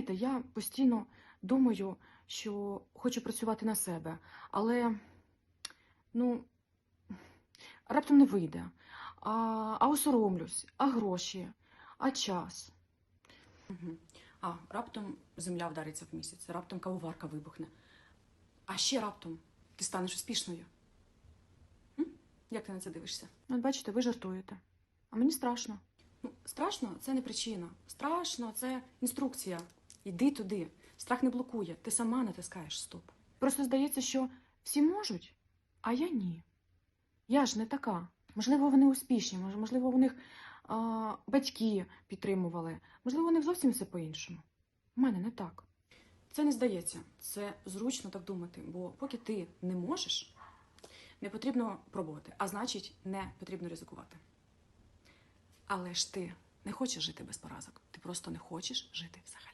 знаєте, я постійно думаю, що хочу працювати на себе, але ну, раптом не вийде. А, а осоромлюсь, а гроші, а час. Угу. А раптом земля вдариться в місяць, раптом кавоварка вибухне. А ще раптом ти станеш успішною. М? Як ти на це дивишся? От бачите, ви жартуєте. А мені страшно. Ну, страшно це не причина. Страшно це інструкція. Йди туди. Страх не блокує. Ти сама натискаєш стоп. Просто здається, що всі можуть, а я ні. Я ж не така. Можливо, вони успішні, можливо, у них а, батьки підтримували, можливо, у них зовсім все по-іншому. У мене не так. Це не здається. Це зручно так думати, бо поки ти не можеш, не потрібно пробувати, а значить, не потрібно ризикувати. Але ж ти не хочеш жити без поразок. Ти просто не хочеш жити взагалі.